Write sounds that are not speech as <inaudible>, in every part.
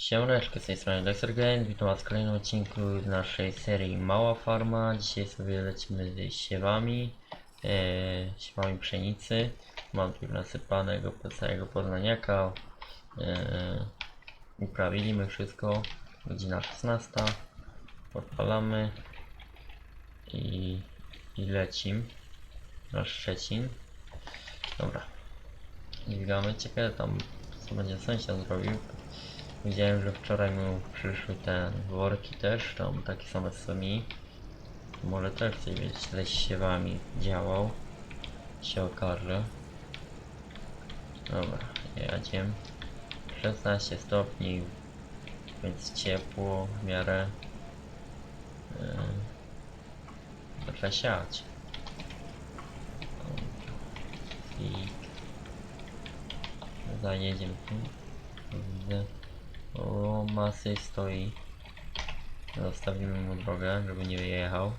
Siemaneczko, z tej strony Dexter Games, witam was w kolejnym odcinku z naszej serii Mała Farma. Dzisiaj sobie lecimy z siewami, e, siewami pszenicy. Mam tu nasypanego całego poznaniaka. E, uprawiliśmy wszystko, godzina 16. Odpalamy i, i lecim na Szczecin. Dobra, dźwigamy. Ciekawe tam co będzie sąsiad zrobił. Widziałem, że wczoraj mu przyszły te worki też, tam takie same co mi. Może też coś być źle z siewami działał. Się okaże. Dobra, jedziemy. 16 stopni, więc ciepło w miarę. Yy, trzeba siać. Zajedziemy tu. O, masy stoi. Zostawimy mu drogę, żeby nie wyjechał.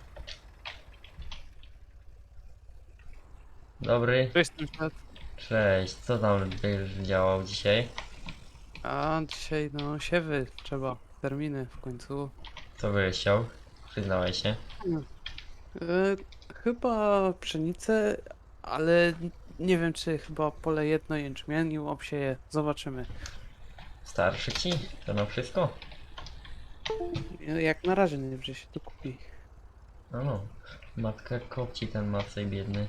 Dobry, Cześć sąsiad. cześć. Co tam będziesz działał dzisiaj? A dzisiaj no siewy trzeba, terminy w końcu. Co byś chciał? Przyznałeś się. E, chyba pszenicę, ale nie wiem czy chyba pole jedno jęczmieniu obsieję. Zobaczymy. Starszy ci? To na wszystko? E, Jak na razie nie wiem, czy się tu kupi. No no. Matka kopci ten Macej biedny.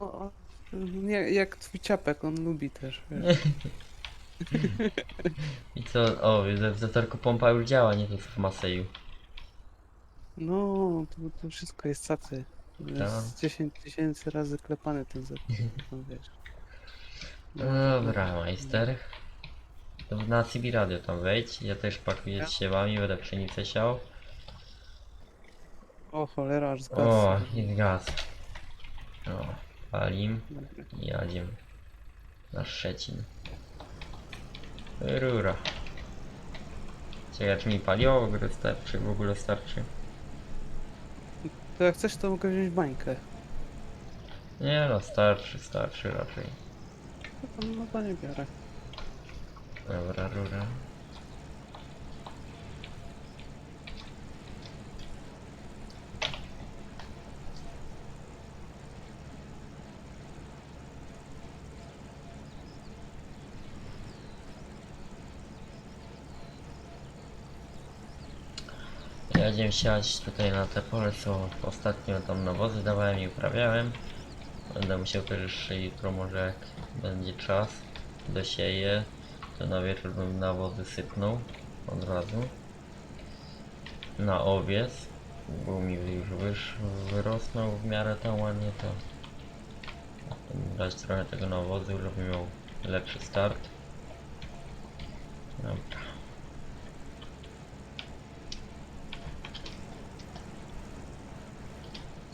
O, o, nie, jak twój ciapek, on lubi też. Wiesz. <laughs> I co? O, w zetorku pompa już działa, nie to co w Maseju. No, to, to wszystko jest cacy. Tak. Z 10 tysięcy razy klepany ten zet. No, wiesz. Dobra, majster. To na CB radio tam wejdź. Ja też pakuję z siewami, będę pszenicę siał. O cholera, aż zgasł. O, i gaz. O, palim i jadziem na Szczecin. Rura. Ciekawe, czy mi paliło w ogóle starczy? W ogóle starczy. To jak chcesz, to mogę wziąć bańkę. Nie no, starczy, starczy raczej. No to, no to nie biorę. Dobra, rura. Jedziemy siać tutaj na te pole, co ostatnio tam nawozy dawałem i uprawiałem. Będę musiał też jutro może jak będzie czas dosieję, to na wieczór bym nawozy sypnął od razu. Na owiec, bo mi już wysz, wyrosnął w miarę tam ładnie to dać trochę tego nawozu, żeby miał lepszy start. Dobra.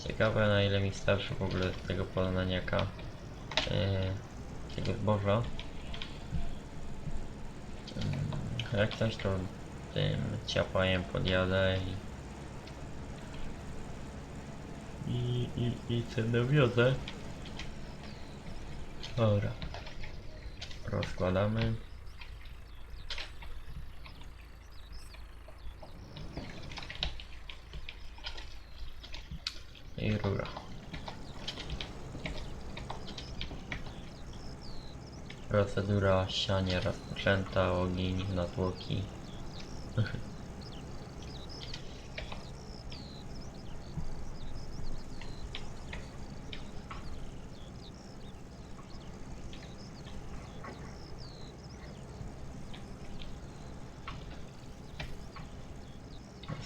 Ciekawe na ile mi starszy w ogóle tego poznaniaka yy, tego zboża. Jak coś to tym ciapajem podjadę i i, i, i cenę wiodę. Dobra. Rozkładamy. I rura. Procedura siania rozpoczęta, ogień, natłoki. <laughs>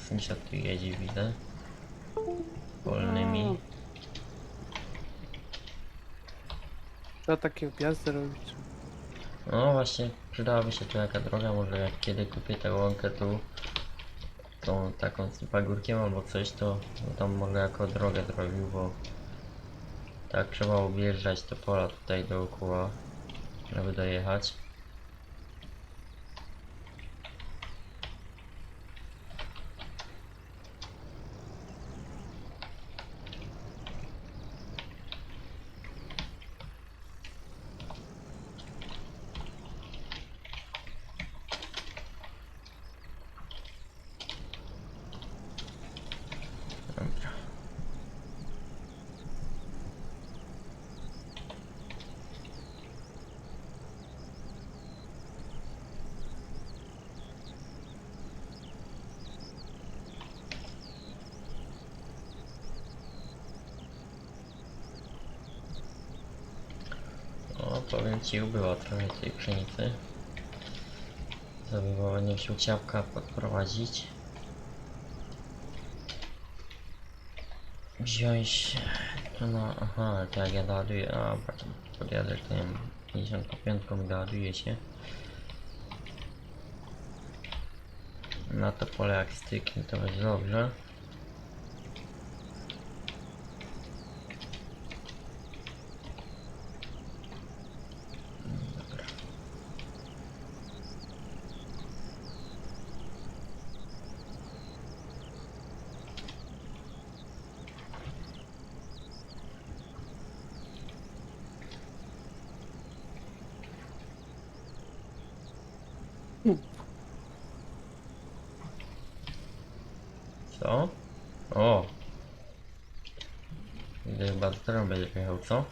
Sąsiad tu jedzie, widzę. Wolnymi. Trzeba takie objazdy robić. No właśnie, przydałaby się tu jaka droga, może jak kiedy kupię tę łąkę tu, tą taką z pagórkiem albo coś, to no tam może jako drogę zrobił, bo tak trzeba objeżdżać te pola tutaj dookoła, żeby dojechać. Powiem ci, ubyło trochę tej pszenicy. Zabywało nie się ciapka podprowadzić. Wziąć na... aha, to jak ja doładuję, a podjadę tym 55 doładuje się. Na to pole jak styknie to będzie dobrze. Dobra. Co? O! Widzę, Chyba za torem będziesz jechał, co?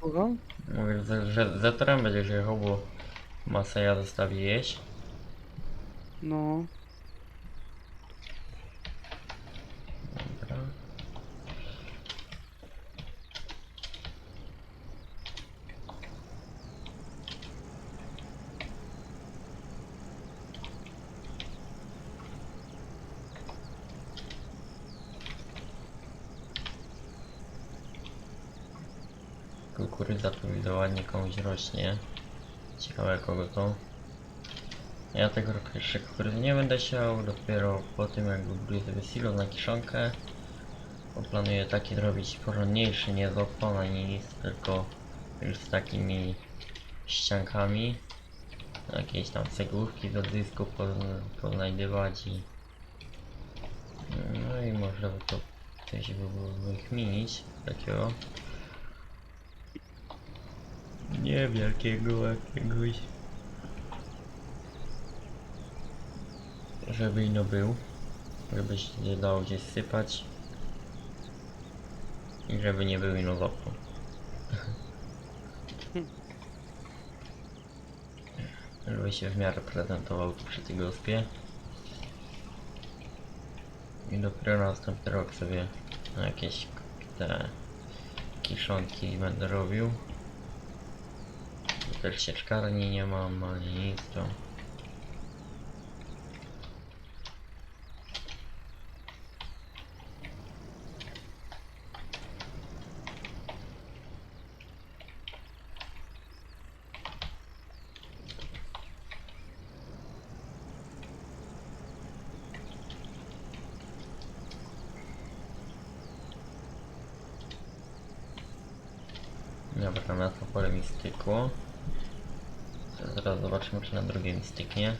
Kogo? Mówię, że, że za torem będziesz jechał, bo masę ja zostawi jeść. No, Dobra. Kukurydza tu widzę ładnie komuś rośnie. Ciekawe kogo to. Ja tego jeszcze kukurydzy nie będę siał, dopiero po tym jak buduję sobie silo na kiszonkę. Bo planuję taki zrobić porządniejszy, nie z opon ani nic, tylko już z takimi ściankami. Jakieś tam cegłówki do dysku poz- poznajdywać i... No i by to coś by było wykminić takiego. Niewielkiego jakiegoś. Żeby ino był. Żeby się nie dało gdzieś sypać. I żeby nie był ino opon. <laughs> żeby się w miarę prezentował przy tej gospie. I dopiero następny rok sobie jakieś te kiszonki będę robił. Sieczkarni nie mam, ani nic to. Dobra, na to pole mi stykło. To Zaraz zobaczymy, czy na drugie mi styknie.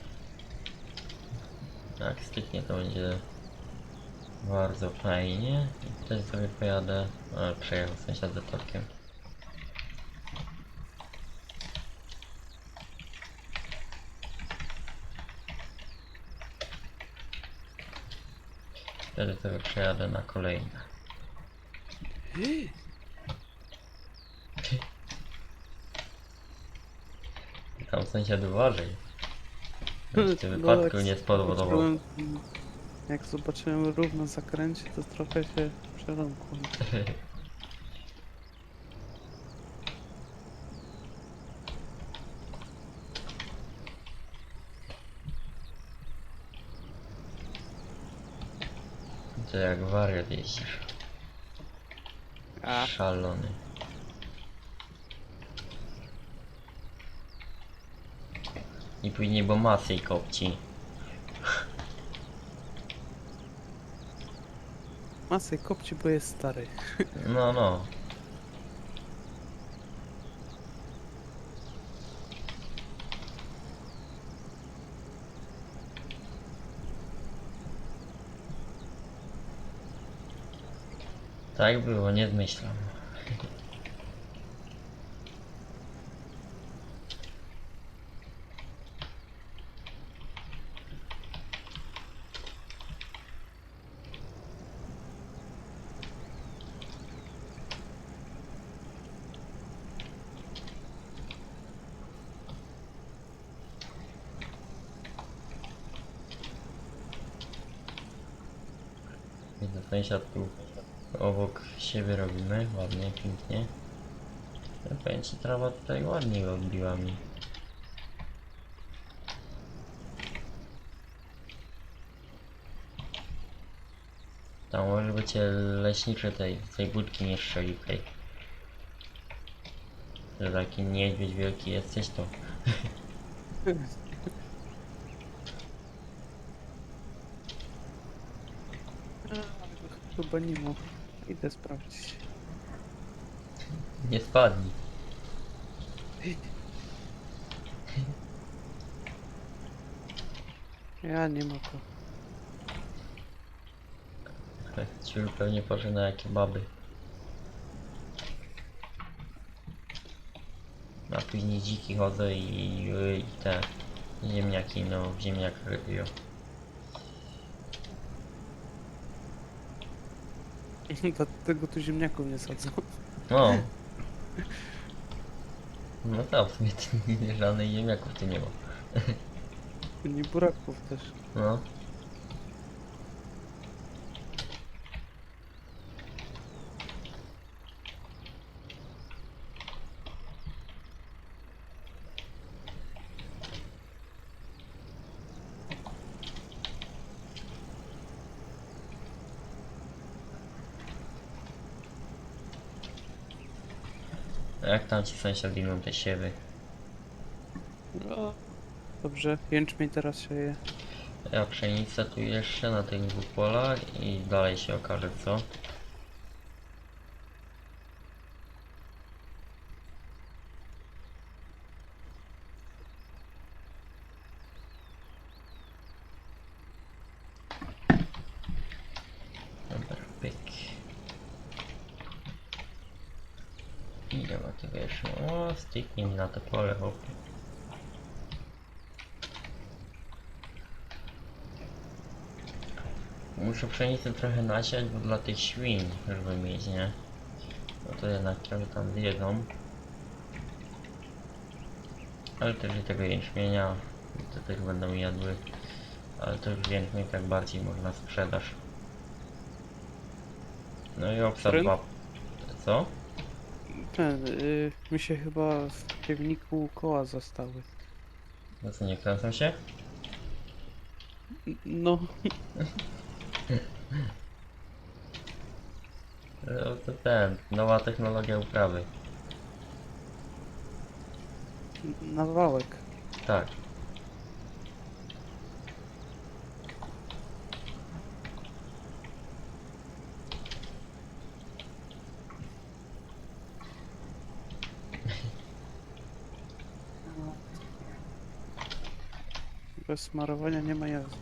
Jak styknie, to będzie bardzo fajnie. I tutaj sobie pojadę. A, przejechał sąsiad za torkiem. Wtedy sobie przejadę na kolejne. Tam sąsiad uważaj. Żebyś ty No, wypadku jak nie spowodował. zobaczyłem- Jak zobaczyłem równo zakręcie, to trochę się przerąkłem. <laughs> To jak wariat jeździsz. A, Szalony. I później bo masy i kopci. masę kopci, bo jest stary. No no. Tak było, nie zmyślam. Widzę sąsiad tu obok siebie robimy, ładnie, pięknie. Ja ci, trawa tutaj ładniej odbiła mi. Tam może by cię tej, tej budki nie strzelił, hej. Że taki niedźwiedź wielki jesteś to. <laughs> Chyba nie ma. Idę sprawdzić. Nie spadnij. Ja nie ma go. Ciul pewnie poszedł na jakie baby. Na później dziki chodzę i, i te ziemniaki, no w ziemniakach rytują. <laughs> Dlatego tu ziemniaków nie sadzą. <laughs> No. No tak, w sumie ty- żadnych ziemniaków tu nie ma. Nie buraków też. No. Tam ci sąsiadują te siewy? No. Dobrze, jęczmień teraz się je. Ja pszenicę tu jeszcze na tych dwóch polach i dalej się okaże co. Dobra, pyk. Ile ma tego jeszcze? O, styknie mi na to pole, chłopie. Muszę pszenicę trochę nasiać, bo dla tych świń, żeby mieć, nie? No to jednak trochę tam zjedzą. Ale też i tego jęczmienia, to też będą jadły. Ale to już jęczmień tak bardziej można sprzedaż. No i obsad dwa. Co? Ten, y, mi się chyba w piewniku koła zostały. No co, nie kręcą się? N- No, No to ten, nowa technologia uprawy. na wałek. Tak. Bez smarowania nie ma jazdy.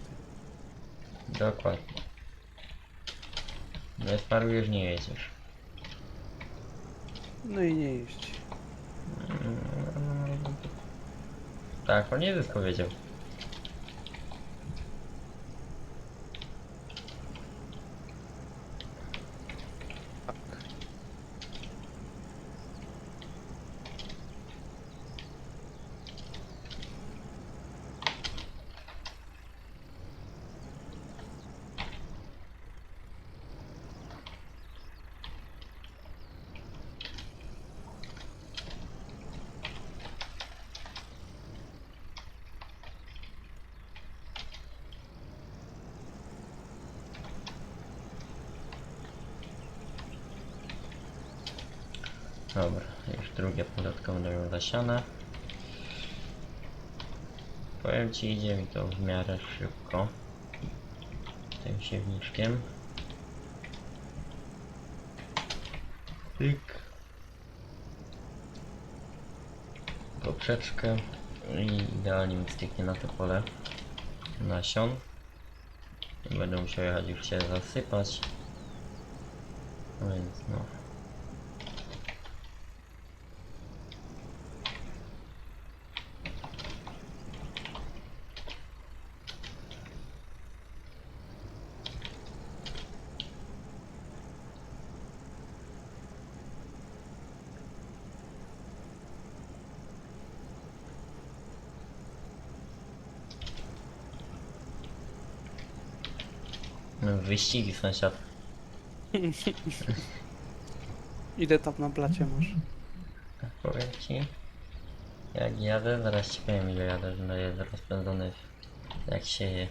Dokładnie. Nie sparujesz, nie jedziesz. No i nie jeździ. Tak, on nie zysk powiedział. Dobra, już drugie podatkowe zasiane. Powiem ci, idzie mi to w miarę szybko. Tym siewniczkiem. Pyk. Poprzeczkę i idealnie mi styknie na to pole nasion. I będę musiał jechać już się zasypać. No więc no. Wyścigi sąsiad. <laughs> Ile tam na blacie masz? powiem ci. Jak jadę, zaraz ci powiem ile jadę, że no jest rozpędzony jak się je.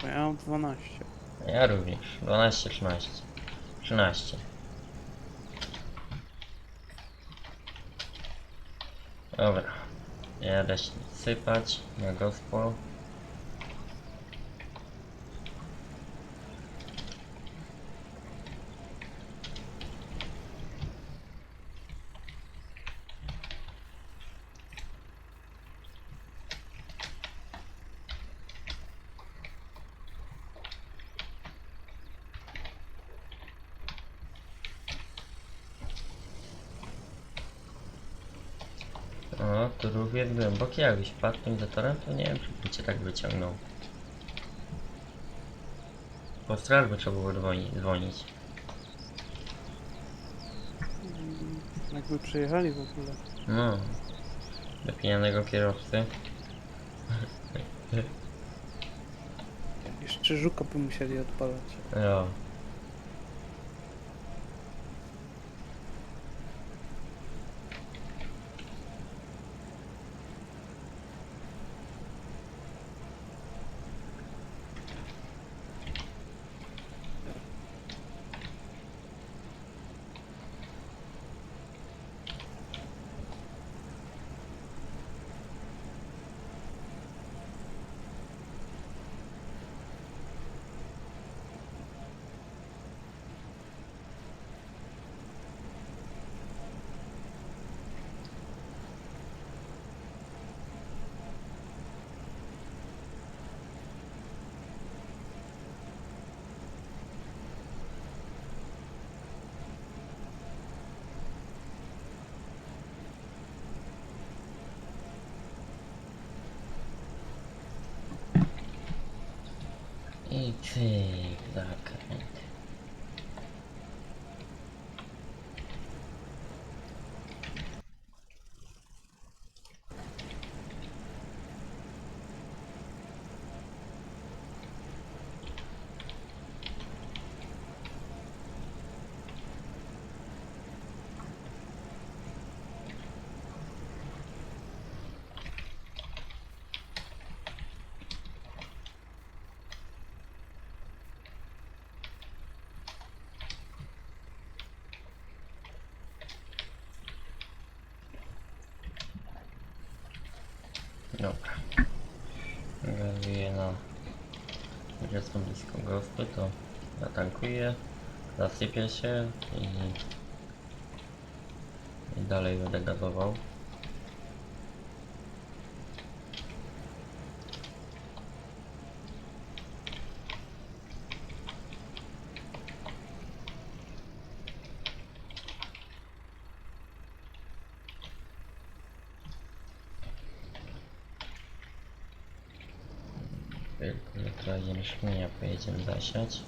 Bo ja mam 12. Ja również. 12, 13. 13. Dobra. Jadę się sypać na gospel. O, tu ruch jest głęboki, jakbyś wpadł tym zatorem, to nie wiem, czy by cię tak wyciągnął. Po straż by trzeba było dzwoni, dzwonić. Mm, Jakby przyjechali w ogóle. No. Do pijanego kierowcy. Jeszcze żuka by musieli odpalać. Jo. I cyk, zakręt. Dobra. Gazuję na... Jak jestem blisko gospy, to zatankuję, zasypię się i... I dalej będę gazował. Jutro jęczmienia pojedziemy zasiać.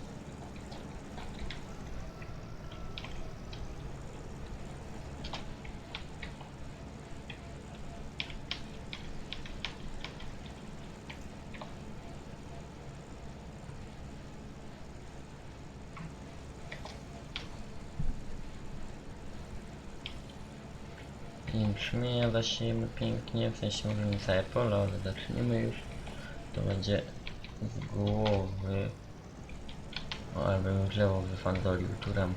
Jęczmienia zasiejemy pięknie, w sensie możemy całe pole, ale zaczniemy już. To będzie z głowy. O, ale bym drzewo wyfandolił turem.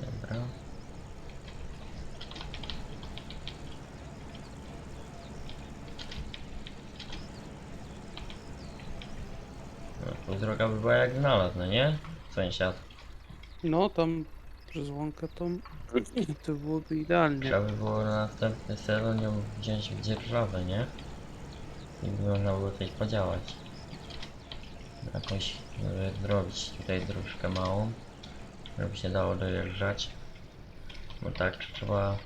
Dobra. No, tu droga by była jak znalazł, no nie? Sąsiad. No tam przez łąkę to, <clears throat> to byłoby idealnie. Trzeba by było na następny sezon ją wziąć w dzierżawę, nie? I by można było coś podziałać. Jakąś żeby zrobić tutaj dróżkę małą, żeby się dało dojeżdżać. Bo tak trzeba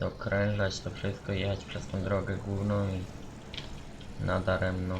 dokrężać to wszystko i jechać przez tą drogę główną i nadaremno.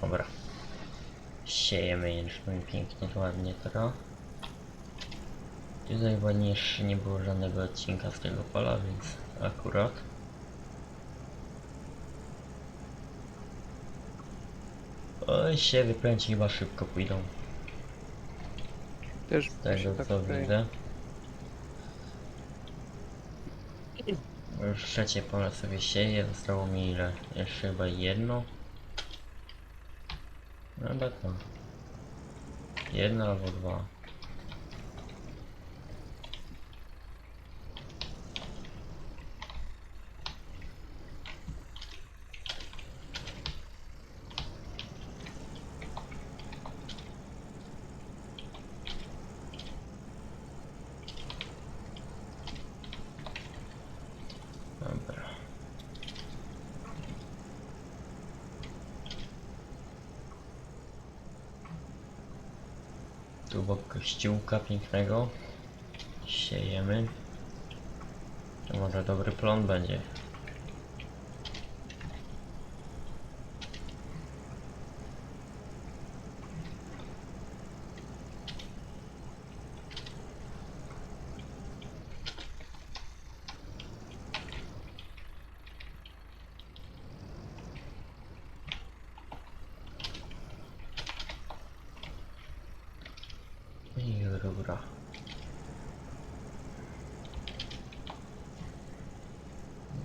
Dobra. Siejemy jęczmień pięknie, to ładnie teraz. Tutaj chyba nie, jeszcze nie było żadnego odcinka z tego pola, więc akurat. Oj, się wykręci chyba szybko pójdą. Też Z tego tak co wydaje. widzę. Już trzecie pole sobie sieję, zostało mi ile? Jeszcze chyba jedno. No chyba to. Jedno albo dwa. Dobra. Tu obok kościółka pięknego. Siejemy. To może dobry plon będzie. I dobra.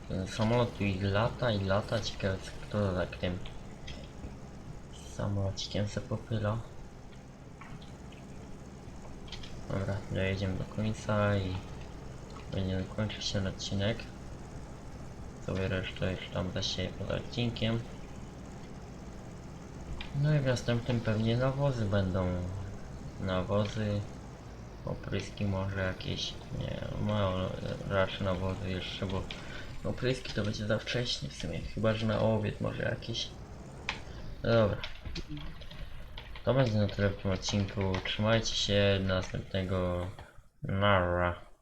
Ten samolot tu i lata i lata, ciekawe kto tak tym samolocikiem se popyla. Dobra, dojedziemy do końca i będziemy kończyć ten odcinek. Sobie resztę już tam zasieję pod odcinkiem. No i w następnym pewnie nawozy będą. Nawozy, opryski może jakieś, nie mało raczej nawozy jeszcze, bo opryski to będzie za wcześnie w sumie, chyba że na obiad może jakieś. No dobra. To będzie na tyle w tym odcinku. Trzymajcie się, do następnego. Nara.